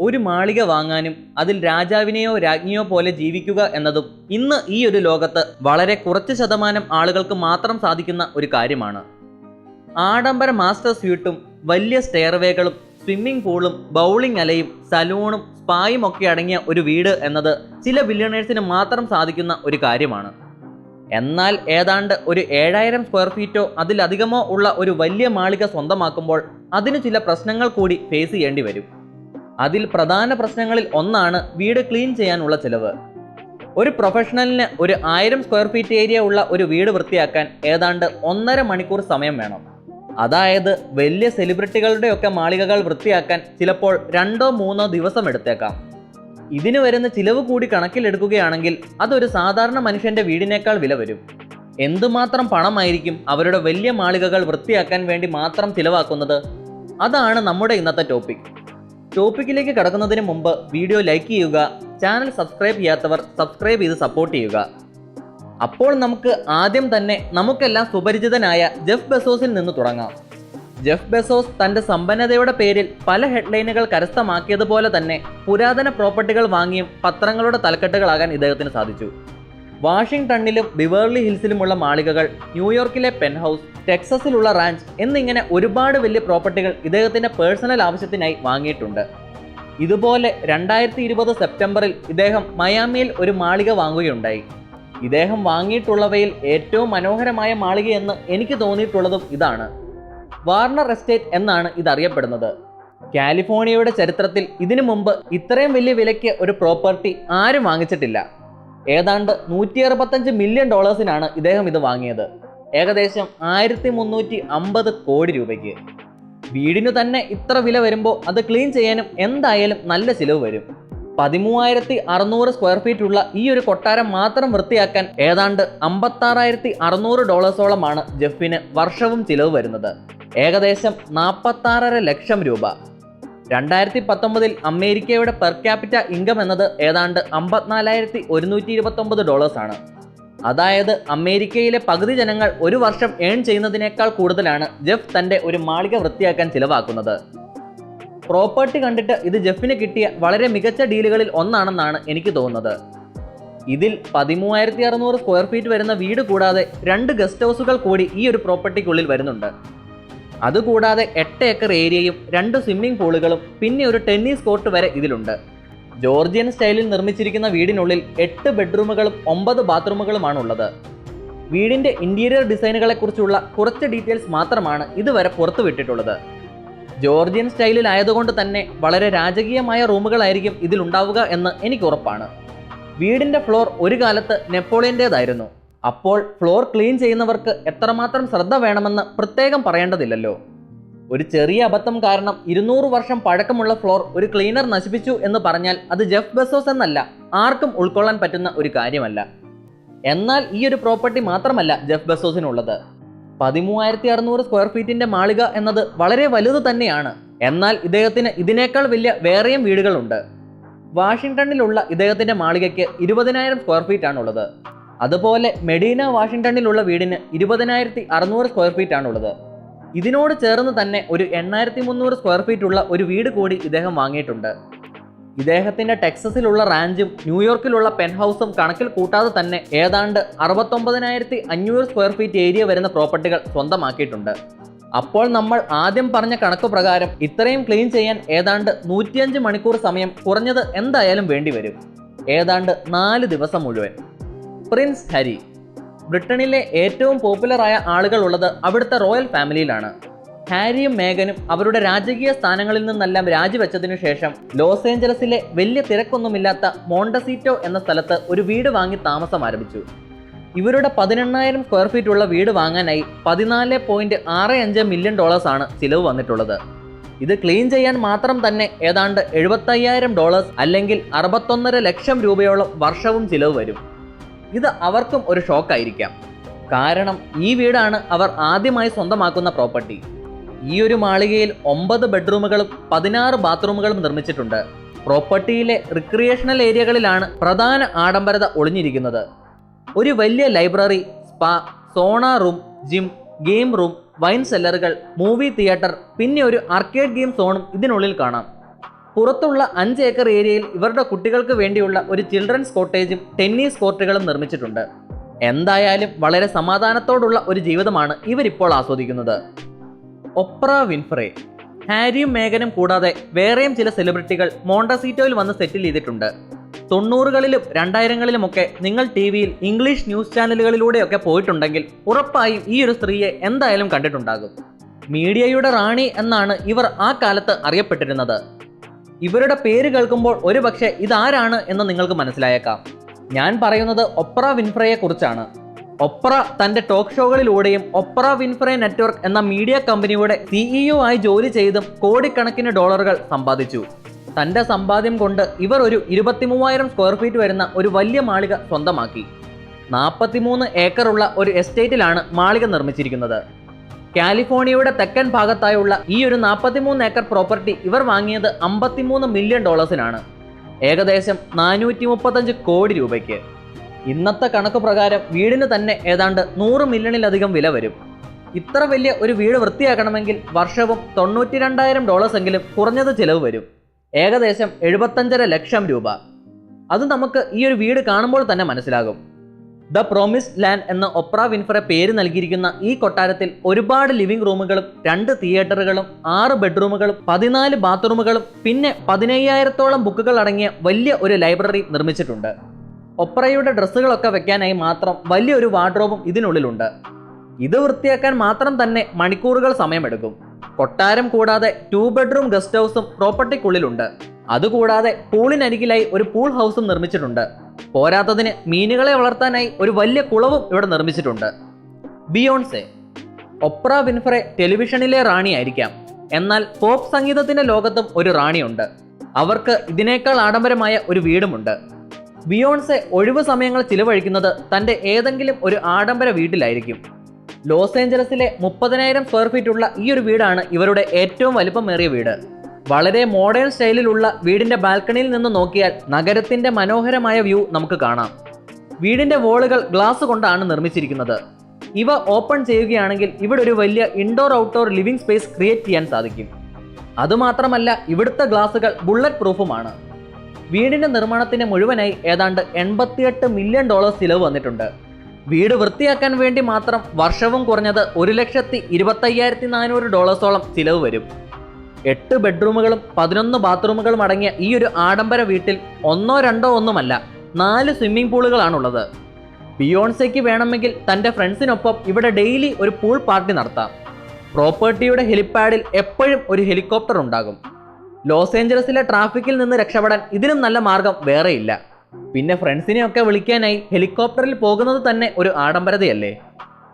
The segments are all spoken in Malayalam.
ഒരു മാളിക വാങ്ങാനും അതിൽ രാജാവിനെയോ രാജ്ഞിയോ പോലെ ജീവിക്കുക എന്നതും ഇന്ന് ഈ ഒരു ലോകത്ത് വളരെ കുറച്ച് ശതമാനം ആളുകൾക്ക് മാത്രം സാധിക്കുന്ന ഒരു കാര്യമാണ്. ആഡംബര മാസ്റ്റർ സ്യൂട്ടും വലിയ സ്റ്റെയർവേകളും സ്വിമ്മിംഗ് പൂളും ബൗളിംഗ് അലയും സലൂണും സ്പായും ഒക്കെ അടങ്ങിയ ഒരു വീട് എന്നത് ചില ബില്യണേഴ്സിന് മാത്രം സാധിക്കുന്ന ഒരു കാര്യമാണ്. എന്നാൽ ഏതാണ്ട് ഒരു ഏഴായിരം സ്ക്വയർ ഫീറ്റോ അതിലധികമോ ഉള്ള ഒരു വലിയ മാളിക സ്വന്തമാക്കുമ്പോൾ അതിന് ചില പ്രശ്നങ്ങൾ കൂടി ഫേസ് ചെയ്യേണ്ടി വരും. അതിൽ പ്രധാന പ്രശ്നങ്ങളിൽ ഒന്നാണ് വീട് ക്ലീൻ ചെയ്യാനുള്ള ചിലവ്. ഒരു പ്രൊഫഷണലിന് ഒരു ആയിരം സ്ക്വയർ ഫീറ്റ് ഏരിയ ഉള്ള ഒരു വീട് വൃത്തിയാക്കാൻ ഏതാണ്ട് ഒന്നര മണിക്കൂർ സമയം വേണം. അതായത് വലിയ സെലിബ്രിറ്റികളുടെയൊക്കെ മാളികകൾ വൃത്തിയാക്കാൻ ചിലപ്പോൾ രണ്ടോ മൂന്നോ ദിവസം എടുത്തേക്കാം. ഇതിന് വരുന്ന ചിലവ് കൂടി കണക്കിലെടുക്കുകയാണെങ്കിൽ അതൊരു സാധാരണ മനുഷ്യന്റെ വീടിനേക്കാൾ വില വരും. എന്തുമാത്രം പണമായിരിക്കും അവരുടെ വലിയ മാളികകൾ വൃത്തിയാക്കാൻ വേണ്ടി മാത്രം ചിലവാക്കുന്നത്? അതാണ് നമ്മുടെ ഇന്നത്തെ ടോപ്പിക് ടോപ്പിക്കിലേക്ക് കടക്കുന്നതിന് മുമ്പ് വീഡിയോ ലൈക്ക് ചെയ്യുക ചാനൽ സബ്സ്ക്രൈബ് ചെയ്യാത്തവർ സബ്സ്ക്രൈബ് ചെയ്ത് സപ്പോർട്ട് ചെയ്യുക. അപ്പോൾ നമുക്ക് ആദ്യം തന്നെ നമുക്കെല്ലാം സുപരിചിതനായ ജെഫ് ബെസോസിൽ നിന്ന് തുടങ്ങാം. ജെഫ് ബെസോസ് തന്റെ സമ്പന്നതയുടെ പേരിൽ പല ഹെഡ്ലൈനുകൾ കരസ്ഥമാക്കിയതുപോലെ തന്നെ പുരാതന പ്രോപ്പർട്ടികൾ വാങ്ങിയും പത്രങ്ങളുടെ തലക്കെട്ടുകളാകാൻ ഇദ്ദേഹത്തിന് സാധിച്ചു. വാഷിംഗ്ടണിലും ബിവേർലി ഹിൽസിലുമുള്ള മാളികകൾ ന്യൂയോർക്കിലെ പെൻഹൗസ് ടെക്സസിലുള്ള റാഞ്ച് എന്നിങ്ങനെ ഒരുപാട് വലിയ പ്രോപ്പർട്ടികൾ ഇദ്ദേഹത്തിന്റെ പേഴ്സണൽ ആവശ്യത്തിനായി വാങ്ങിയിട്ടുണ്ട്. ഇതുപോലെ രണ്ടായിരത്തി ഇരുപത് സെപ്റ്റംബറിൽ ഇദ്ദേഹം മയാമിയിൽ ഒരു മാളിക വാങ്ങുകയുണ്ടായി. ഇദ്ദേഹം വാങ്ങിയിട്ടുള്ളവയിൽ ഏറ്റവും മനോഹരമായ മാളികയെന്ന് എനിക്ക് തോന്നിയിട്ടുള്ളതും ഇതാണ്. വാർണർ എസ്റ്റേറ്റ് എന്നാണ് ഇതറിയപ്പെടുന്നത്. കാലിഫോർണിയയുടെ ചരിത്രത്തിൽ ഇതിനു മുമ്പ് ഇത്രയും വലിയ വിലയ്ക്ക് ഒരു പ്രോപ്പർട്ടി ആരും വാങ്ങിച്ചിട്ടില്ല. ഏതാണ്ട് നൂറ്റി അറുപത്തഞ്ച് മില്യൺ ഡോളേഴ്സിനാണ് ഇദ്ദേഹം ഇത് വാങ്ങിയത്. ഏകദേശം ആയിരത്തി മുന്നൂറ്റി അമ്പത് കോടി രൂപയ്ക്ക്. വീടിന് തന്നെ ഇത്ര വില വരുമ്പോൾ അത് ക്ലീൻ ചെയ്യാനും എന്തായാലും നല്ല ചിലവ് വരും. പതിമൂവായിരത്തി അറുന്നൂറ് സ്ക്വയർ ഫീറ്റ് ഉള്ള ഈ ഒരു കൊട്ടാരം മാത്രം വൃത്തിയാക്കാൻ ഏതാണ്ട് അമ്പത്താറായിരത്തി അറുന്നൂറ് ഡോളേഴ്സോളമാണ് ജെഫിന് വർഷവും ചിലവ് വരുന്നത്. ഏകദേശം നാൽപ്പത്താറര ലക്ഷം രൂപ. രണ്ടായിരത്തി പത്തൊമ്പതിൽ അമേരിക്കയുടെ പെർ ക്യാപിറ്റ ഇൻകം എന്നത് ഏതാണ്ട് അമ്പത്തിനാലായിരത്തി ഒരുന്നൂറ്റി ഇരുപത്തൊമ്പത് ഡോളേഴ്സാണ്. അതായത് അമേരിക്കയിലെ പകുതി ജനങ്ങൾ ഒരു വർഷം ഏൺ ചെയ്യുന്നതിനേക്കാൾ കൂടുതലാണ് ജെഫ് തന്റെ ഒരു മാളിക വൃത്തിയാക്കാൻ ചിലവാക്കുന്നത്. പ്രോപ്പർട്ടി കണ്ടിട്ട് ഇത് ജെഫിന് കിട്ടിയ വളരെ മികച്ച ഡീലുകളിൽ ഒന്നാണെന്നാണ് എനിക്ക് തോന്നുന്നത്. ഇതിൽ പതിമൂവായിരത്തി അറുന്നൂറ് സ്ക്വയർ ഫീറ്റ് വരുന്ന വീട് കൂടാതെ രണ്ട് ഗസ്റ്റ് ഹൗസുകൾ കൂടി ഈ ഒരു പ്രോപ്പർട്ടിക്കുള്ളിൽ വരുന്നുണ്ട്. അതുകൂടാതെ എട്ട് ഏക്കർ ഏരിയയും രണ്ട് സ്വിമ്മിംഗ് പൂളുകളും പിന്നെ ഒരു ടെന്നീസ് കോർട്ട് വരെ ഇതിലുണ്ട്. ജോർജിയൻ സ്റ്റൈലിൽ നിർമ്മിച്ചിരിക്കുന്ന വീടിനുള്ളിൽ എട്ട് ബെഡ്റൂമുകളും ഒമ്പത് ബാത്റൂമുകളുമാണ് ഉള്ളത് വീടിന്റെ ഇന്റീരിയർ ഡിസൈനുകളെ കുറിച്ചുള്ള കുറച്ച് ഡീറ്റെയിൽസ് മാത്രമാണ് ഇതുവരെ പുറത്തുവിട്ടിട്ടുള്ളത്. ജോർജിയൻ സ്റ്റൈലിൽ ആയതുകൊണ്ട് തന്നെ വളരെ രാജകീയമായ റൂമുകളായിരിക്കും ഇതിലുണ്ടാവുക എന്ന് എനിക്ക് ഉറപ്പാണ് വീടിന്റെ ഫ്ലോർ ഒരു കാലത്ത് നെപ്പോളിയന്റേതായിരുന്നു അപ്പോൾ ഫ്ലോർ ക്ലീൻ ചെയ്യുന്നവർക്ക് എത്രമാത്രം ശ്രദ്ധ വേണമെന്ന് പ്രത്യേകം പറയേണ്ടതില്ലല്ലോ. ഒരു ചെറിയ അബദ്ധം കാരണം ഇരുന്നൂറ് വർഷം പഴക്കമുള്ള ഫ്ലോർ ഒരു ക്ലീനർ നശിപ്പിച്ചു എന്ന് പറഞ്ഞാൽ അത് ജെഫ് ബെസോസ് എന്നല്ല ആർക്കും ഉൾക്കൊള്ളാൻ പറ്റുന്ന ഒരു കാര്യമല്ല. എന്നാൽ ഈ ഒരു പ്രോപ്പർട്ടി മാത്രമല്ല ജെഫ് ബെസോസിനുള്ളത്. പതിമൂവായിരത്തി അറുന്നൂറ് സ്ക്വയർ ഫീറ്റിന്റെ മാളിക എന്നത് വളരെ വലുത് തന്നെയാണ്. എന്നാൽ ഇദ്ദേഹത്തിന് ഇതിനേക്കാൾ വലിയ വേറെയും വീടുകളുണ്ട്. വാഷിംഗ്ടണിലുള്ള ഇദ്ദേഹത്തിന്റെ മാളികയ്ക്ക് ഇരുപതിനായിരം സ്ക്വയർ ഫീറ്റ് ആണുള്ളത് അതുപോലെ മെഡീന വാഷിംഗ്ടണിലുള്ള വീടിന് ഇരുപതിനായിരത്തി അറുന്നൂറ് സ്ക്വയർ ഫീറ്റ് ആണുള്ളത്. ഇതിനോട് ചേർന്ന് തന്നെ ഒരു എണ്ണായിരത്തി മുന്നൂറ് സ്ക്വയർ ഫീറ്റ് ഉള്ള ഒരു വീട് കൂടി ഇദ്ദേഹം വാങ്ങിയിട്ടുണ്ട്. ഇദ്ദേഹത്തിന്റെ ടെക്സസിലുള്ള റാഞ്ചും ന്യൂയോർക്കിലുള്ള പെൻ ഹൗസും കണക്കിൽ കൂട്ടാതെ തന്നെ ഏതാണ്ട് അറുപത്തൊമ്പതിനായിരത്തി അഞ്ഞൂറ് സ്ക്വയർ ഫീറ്റ് ഏരിയ വരുന്ന പ്രോപ്പർട്ടികൾ സ്വന്തമാക്കിയിട്ടുണ്ട്. അപ്പോൾ നമ്മൾ ആദ്യം പറഞ്ഞ കണക്ക് പ്രകാരം ഇത്രയും ക്ലീൻ ചെയ്യാൻ ഏതാണ്ട് നൂറ്റിയഞ്ച് മണിക്കൂർ സമയം കുറഞ്ഞത് എന്തായാലും വേണ്ടിവരും. ഏതാണ്ട് നാല് ദിവസം മുഴുവൻ. Prince Harry. ബ്രിട്ടനിലെ ഏറ്റവും പോപ്പുലറായ ആളുകൾ ഉള്ളത് അവിടുത്തെ റോയൽ ഫാമിലിയിലാണ്. ഹാരിയും മേഗനും അവരുടെ രാജകീയ സ്ഥാനങ്ങളിൽ നിന്നെല്ലാം രാജിവെച്ചതിനു ശേഷം ലോസ് ഏഞ്ചലസിലെ വലിയ തിരക്കൊന്നുമില്ലാത്ത മോണ്ടസീറ്റോ എന്ന സ്ഥലത്ത് ഒരു വീട് വാങ്ങി താമസം ആരംഭിച്ചു. ഇവരുടെ പതിനെണ്ണായിരം സ്ക്വയർ ഫീറ്റ് ഉള്ള വീട് വാങ്ങാനായി പതിനാല് പോയിന്റ് ആറ് അഞ്ച് മില്യൺ ഡോളേഴ്സ് ആണ് ചിലവ് വന്നിട്ടുള്ളത്. ഇത് ക്ലീൻ ചെയ്യാൻ മാത്രം തന്നെ ഏതാണ്ട് എഴുപത്തയ്യായിരം ഡോളേഴ്സ് അല്ലെങ്കിൽ അറുപത്തൊന്നര ലക്ഷം രൂപയോളം വർഷവും ചിലവ് വരും. ഇത് അവർക്കും ഒരു ഷോക്കായിരിക്കാം. കാരണം ഈ വീടാണ് അവർ ആദ്യമായി സ്വന്തമാക്കുന്ന പ്രോപ്പർട്ടി. ഈ ഒരു മാളികയിൽ ഒമ്പത് ബെഡ്റൂമുകളും പതിനാറ് ബാത്റൂമുകളും നിർമ്മിച്ചിട്ടുണ്ട്. പ്രോപ്പർട്ടിയിലെ റിക്രിയേഷണൽ ഏരിയകളിലാണ് പ്രധാന ആഡംബരത ഒളിഞ്ഞിരിക്കുന്നത്. ഒരു വലിയ library spa sauna room gym game room wine സെല്ലറുകൾ movie theatre പിന്നെ ഒരു ആർക്കേഡ് ഗെയിം സോണും ഇതിനുള്ളിൽ കാണാം. പുറത്തുള്ള അഞ്ച് ഏക്കർ ഏരിയയിൽ ഇവരുടെ കുട്ടികൾക്ക് വേണ്ടിയുള്ള ഒരു ചിൽഡ്രൻസ് കോട്ടേജും ടെന്നീസ് കോർട്ടുകളും നിർമ്മിച്ചിട്ടുണ്ട്. എന്തായാലും വളരെ സമാധാനത്തോടുള്ള ഒരു ജീവിതമാണ് ഇവരിപ്പോൾ ആസ്വദിക്കുന്നത്. ഒപ്ര വിൻഫ്രേ ഹാരിയും മേഗനും കൂടാതെ വേറെയും ചില സെലിബ്രിറ്റികൾ മോണ്ടസീറ്റോയിൽ വന്ന് സെറ്റിൽ ചെയ്തിട്ടുണ്ട്. തൊണ്ണൂറുകളിലും രണ്ടായിരങ്ങളിലുമൊക്കെ നിങ്ങൾ ടി വിയിൽ ഇംഗ്ലീഷ് ന്യൂസ് ചാനലുകളിലൂടെയൊക്കെ പോയിട്ടുണ്ടെങ്കിൽ ഉറപ്പായും ഈ ഒരു സ്ത്രീയെ എന്തായാലും കണ്ടിട്ടുണ്ടാകും. മീഡിയയുടെ റാണി എന്നാണ് ഇവർ ആ കാലത്ത് അറിയപ്പെട്ടിരുന്നത്. ഇവരുടെ പേര് കേൾക്കുമ്പോൾ ഒരുപക്ഷെ ഇതാരാണ് എന്ന് നിങ്ങൾക്ക് മനസ്സിലായേക്കാം. ഞാൻ പറയുന്നത് ഒപ്ര വിൻഫ്രയെ കുറിച്ചാണ്. ഒപ്ര തന്റെ ടോക്ക് ഷോകളിലൂടെയും ഒപ്ര വിൻഫ്രെ നെറ്റ്വർക്ക് എന്ന മീഡിയ കമ്പനിയുടെ സിഇഒ ആയി ജോലി ചെയ്തും കോടിക്കണക്കിന് ഡോളറുകൾ സമ്പാദിച്ചു. തന്റെ സമ്പാദ്യം കൊണ്ട് ഇവർ ഒരു ഇരുപത്തിമൂവായിരം സ്ക്വയർ ഫീറ്റ് വരുന്ന ഒരു വലിയ മാളിക സ്വന്തമാക്കി. നാൽപ്പത്തിമൂന്ന് ഏക്കറുള്ള ഒരു എസ്റ്റേറ്റിലാണ് മാളിക നിർമ്മിച്ചിരിക്കുന്നത്. കാലിഫോർണിയയുടെ തെക്കൻ ഭാഗത്തായുള്ള ഈ ഒരു 43 ഏക്കർ പ്രോപ്പർട്ടി ഇവർ വാങ്ങിയത് അമ്പത്തിമൂന്ന് മില്യൺ ഡോളേഴ്സിനാണ്. ഏകദേശം നാനൂറ്റി മുപ്പത്തഞ്ച് കോടി രൂപയ്ക്ക്. ഇന്നത്തെ കണക്ക് പ്രകാരം വീടിന് തന്നെ ഏതാണ്ട് നൂറ് മില്യണിലധികം വില വരും. ഇത്ര വലിയ ഒരു വീട് വൃത്തിയാക്കണമെങ്കിൽ വർഷവും തൊണ്ണൂറ്റി രണ്ടായിരം ഡോളേഴ്സ് എങ്കിലും കുറഞ്ഞത് ചിലവ് വരും. ഏകദേശം എഴുപത്തഞ്ചര ലക്ഷം രൂപ. അത് നമുക്ക് ഈ ഒരു വീട് കാണുമ്പോൾ തന്നെ മനസ്സിലാകും. ദ പ്രോമിസ്ഡ് ലാൻഡ് എന്ന ഒപ്ര വിൻഫ്രെ പേര് നൽകിയിരിക്കുന്ന ഈ കൊട്ടാരത്തിൽ ഒരുപാട് ലിവിംഗ് റൂമുകളും രണ്ട് തിയേറ്ററുകളും ആറ് ബെഡ്റൂമുകളും പതിനാല് ബാത്റൂമുകളും പിന്നെ പതിനയ്യായിരത്തോളം ബുക്കുകൾ അടങ്ങിയ വലിയ ഒരു ലൈബ്രറി നിർമ്മിച്ചിട്ടുണ്ട്. ഒപ്രയുടെ ഡ്രസ്സുകളൊക്കെ വെക്കാനായി മാത്രം വലിയൊരു വാർഡ്രോബും ഇതിനുള്ളിലുണ്ട്. ഇത് വൃത്തിയാക്കാൻ മാത്രം തന്നെ മണിക്കൂറുകൾ സമയമെടുക്കും. കൊട്ടാരം കൂടാതെ ടു ബെഡ്റൂം ഗസ്റ്റ് ഹൗസും പ്രോപ്പർട്ടിക്കുള്ളിലുണ്ട്. അതുകൂടാതെ പൂളിനരികിലായി ഒരു പൂൾ ഹൗസും നിർമ്മിച്ചിട്ടുണ്ട്. പോരാത്തതിന് മീനുകളെ വളർത്താനായി ഒരു വലിയ കുളവും ഇവിടെ നിർമ്മിച്ചിട്ടുണ്ട്. ബിയോൺസെ. ഒപ്ര വിൻഫ്രെ ടെലിവിഷനിലെ റാണിയായിരിക്കാം. എന്നാൽ പോപ്പ് സംഗീതത്തിന്റെ ലോകത്തും ഒരു റാണിയുണ്ട്. അവർക്ക് ഇതിനേക്കാൾ ആഡംബരമായ ഒരു വീടുമുണ്ട്. ബിയോൺസെ ഒഴിവു സമയങ്ങൾ ചിലവഴിക്കുന്നത് തന്റെ ഏതെങ്കിലും ഒരു ആഡംബര വീട്ടിലായിരിക്കും. ലോസ് ഏഞ്ചലസിലെ മുപ്പതിനായിരം സ്ക്വയർ ഫീറ്റ് ഉള്ള ഈ ഒരു വീടാണ് ഇവരുടെ ഏറ്റവും വലിപ്പമേറിയ വീട്. വളരെ മോഡേൺ സ്റ്റൈലിലുള്ള വീടിന്റെ ബാൽക്കണിയിൽ നിന്ന് നോക്കിയാൽ നഗരത്തിന്റെ മനോഹരമായ വ്യൂ നമുക്ക് കാണാം. വീടിന്റെ വോളുകൾ ഗ്ലാസ് കൊണ്ടാണ് നിർമ്മിച്ചിരിക്കുന്നത്. ഇവ ഓപ്പൺ ചെയ്യുകയാണെങ്കിൽ ഇവിടെ ഒരു വലിയ indoor outdoor living space create ചെയ്യാൻ സാധിക്കും. അതുമാത്രമല്ല ഇവിടുത്തെ ഗ്ലാസുകൾ ബുള്ളറ്റ് പ്രൂഫുമാണ് വീടിന്റെ നിർമ്മാണത്തിന് മുഴുവനായി ഏതാണ്ട് എൺപത്തിയെട്ട് മില്യൺ ഡോളർ ചിലവ് വന്നിട്ടുണ്ട്. വീട് വൃത്തിയാക്കാൻ വേണ്ടി മാത്രം വർഷവും കുറഞ്ഞത് ഒരു ലക്ഷത്തി ഇരുപത്തയ്യായിരത്തി നാനൂറ് ഡോളേഴ്സോളം ചിലവ് വരും. എട്ട് ബെഡ്റൂമുകളും പതിനൊന്ന് ബാത്റൂമുകളും അടങ്ങിയ ഈ ഒരു ആഡംബര വീട്ടിൽ ഒന്നോ രണ്ടോ ഒന്നുമല്ല നാല് സ്വിമ്മിംഗ് പൂളുകളാണുള്ളത് ബിയോൺസയ്ക്ക് വേണമെങ്കിൽ തന്റെ ഫ്രണ്ട്സിനൊപ്പം ഇവിടെ ഡെയിലി ഒരു പൂൾ പാർട്ടി നടത്താം. പ്രോപ്പർട്ടിയുടെ ഹെലിപ്പാഡിൽ എപ്പോഴും ഒരു ഹെലികോപ്റ്റർ ഉണ്ടാകും. ലോസ് ഏഞ്ചലസിലെ ട്രാഫിക്കിൽ നിന്ന് രക്ഷപ്പെടാൻ ഇതിനും നല്ല മാർഗം വേറെയില്ല. പിന്നെ ഫ്രണ്ട്സിനെയൊക്കെ വിളിക്കാനായി ഹെലികോപ്റ്ററിൽ പോകുന്നത് തന്നെ ഒരു ആഡംബരതയല്ലേ?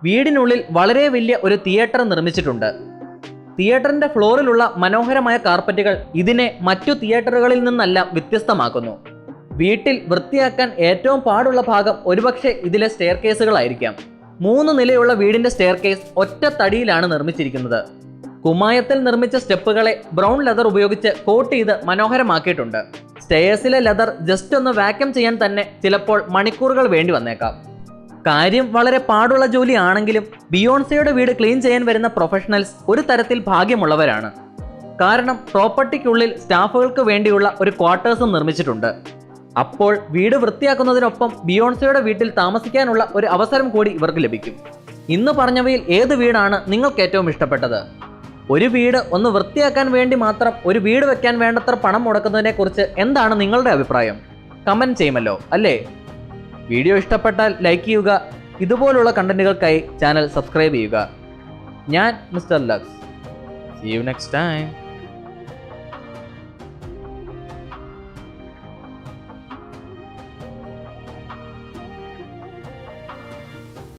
വീടിനുള്ളിൽ വളരെ വലിയ ഒരു തിയേറ്റർ നിർമ്മിച്ചിട്ടുണ്ട്. തിയേറ്ററിന്റെ ഫ്ലോറിലുള്ള മനോഹരമായ കാർപ്പറ്റുകൾ ഇതിനെ മറ്റു തിയേറ്ററുകളിൽ നിന്നല്ല വ്യത്യസ്തമാക്കുന്നു. വീട്ടിൽ വൃത്തിയാക്കാൻ ഏറ്റവും പാടുള്ള ഭാഗം ഒരുപക്ഷെ ഇതിലെ സ്റ്റെയർ കേസുകളായിരിക്കാം മൂന്ന് നിലയുള്ള വീടിന്റെ സ്റ്റെയർ കേസ് ഒറ്റ തടിയിലാണ് നിർമ്മിച്ചിരിക്കുന്നത്. കുമായത്തിൽ നിർമ്മിച്ച സ്റ്റെപ്പുകളെ ബ്രൗൺ ലെതർ ഉപയോഗിച്ച് കോട്ട് ചെയ്ത് മനോഹരമാക്കിയിട്ടുണ്ട്. സ്റ്റെയേഴ്സിലെ ലെതർ ജസ്റ്റ് ഒന്ന് വാക്യം ചെയ്യാൻ തന്നെ ചിലപ്പോൾ മണിക്കൂറുകൾ വേണ്ടി വന്നേക്കാം. കാര്യം വളരെ പാടുള്ള ജോലി ആണെങ്കിലും ബിയോൺസയുടെ വീട് ക്ലീൻ ചെയ്യാൻ വരുന്ന പ്രൊഫഷണൽസ് ഒരു തരത്തിൽ ഭാഗ്യമുള്ളവരാണ്. കാരണം പ്രോപ്പർട്ടിക്കുള്ളിൽ സ്റ്റാഫുകൾക്ക് വേണ്ടിയുള്ള ഒരു ക്വാർട്ടേഴ്സും നിർമ്മിച്ചിട്ടുണ്ട്. അപ്പോൾ വീട് വൃത്തിയാക്കുന്നതിനൊപ്പം ബിയോൺസയുടെ വീട്ടിൽ താമസിക്കാനുള്ള ഒരു അവസരം കൂടി ഇവർക്ക് ലഭിക്കും. ഇന്ന് പറഞ്ഞവയിൽ ഏത് വീടാണ് നിങ്ങൾക്ക് ഏറ്റവും ഇഷ്ടപ്പെട്ടത്? ഒരു വീട് ഒന്ന് വൃത്തിയാക്കാൻ വേണ്ടി മാത്രം ഒരു വീട് വെക്കാൻ വേണ്ടത്ര പണം മുടക്കുന്നതിനെക്കുറിച്ച് എന്താണ് നിങ്ങളുടെ അഭിപ്രായം? കമന്റ് ചെയ്യുമല്ലോ അല്ലേ? വീഡിയോ ഇഷ്ടപ്പെട്ടാൽ ലൈക്ക് ചെയ്യുക. ഇതുപോലുള്ള കണ്ടന്റുകൾക്കായി ചാനൽ സബ്സ്ക്രൈബ് ചെയ്യുക. ഞാൻ mister Lux. See you next time